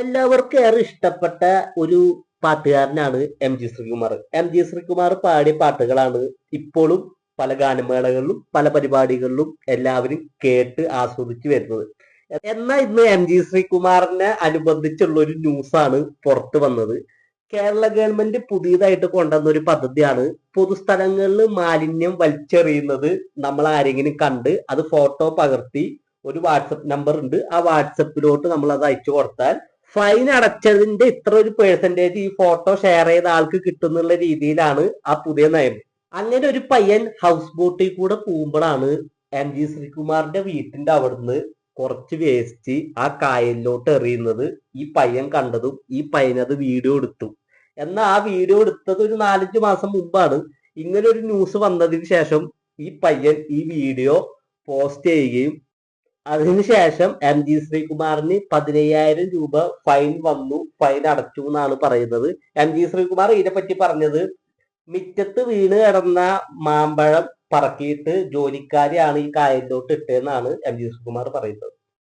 എല്ലാവർക്കും ഏറെ ഇഷ്ടപ്പെട്ട ഒരു പാട്ടുകാരനാണ് M G Sreekumar. M G Sreekumar പാടിയ പാട്ടുകളാണ് ഇപ്പോഴും പല ഗാനമേളകളിലും പല പരിപാടികളിലും എല്ലാവരും കേട്ട് ആസ്വദിച്ചു വരുന്നത്. എന്നാൽ ഇന്ന് എം ജി ശ്രീകുമാറിനെ അനുബന്ധിച്ചുള്ള ഒരു ന്യൂസാണ് പുറത്തു വന്നത്. കേരള ഗവൺമെന്റ് പുതിയതായിട്ട് കൊണ്ടുവന്ന ഒരു പദ്ധതിയാണ്. പൊതുസ്ഥലങ്ങളിൽ മാലിന്യം വലിച്ചെറിയുന്നത് നമ്മൾ ആരെങ്കിലും കണ്ട് അത് ഫോട്ടോ പകർത്തി ഒരു വാട്സപ്പ് നമ്പർ ഉണ്ട് ആ വാട്സപ്പിലോട്ട് നമ്മൾ അത് അയച്ചു കൊടുത്താൽ ഫൈൻ അടച്ചതിന്റെ ഇത്ര ഒരു പേഴ്സന്റേജ് ഈ ഫോട്ടോ ഷെയർ ചെയ്ത ആൾക്ക് കിട്ടുന്നുള്ള രീതിയിലാണ് ആ പുതിയ നയം. അങ്ങനെ ഒരു പയ്യൻ ഹൗസ് ബോട്ടിൽ കൂടെ പോകുമ്പോഴാണ് എം ജി ശ്രീകുമാറിന്റെ വീട്ടിന്റെ അവിടുന്ന് കുറച്ച് വേസ്റ്റ് ആ കായലിലോട്ട് എറിയുന്നത് ഈ പയ്യൻ കണ്ടതും ഈ പയ്യനത് വീഡിയോ എടുത്തു. എന്നാൽ ആ വീഡിയോ എടുത്തത് ഒരു നാലഞ്ച് മാസം മുമ്പാണ്. ഇങ്ങനെ ഒരു ന്യൂസ് വന്നതിന് ശേഷം ഈ പയ്യൻ ഈ വീഡിയോ പോസ്റ്റ് ചെയ്യുകയും അതിനുശേഷം എം ജി ശ്രീകുമാറിന് പതിനയ്യായിരം രൂപ ഫൈൻ വന്നു ഫൈൻ അടച്ചു എന്നാണ് പറയുന്നത്. എം ജി ശ്രീകുമാർ ഇതിനെപ്പറ്റി പറഞ്ഞത് മിറ്റത്ത് വീണ് കിടന്ന മാമ്പഴം പറക്കിയിട്ട് ജോലിക്കാരിയാണ് ഈ കായലിലോട്ട് ഇട്ടതെന്നാണ് എം ജി ശ്രീകുമാർ പറയുന്നത്.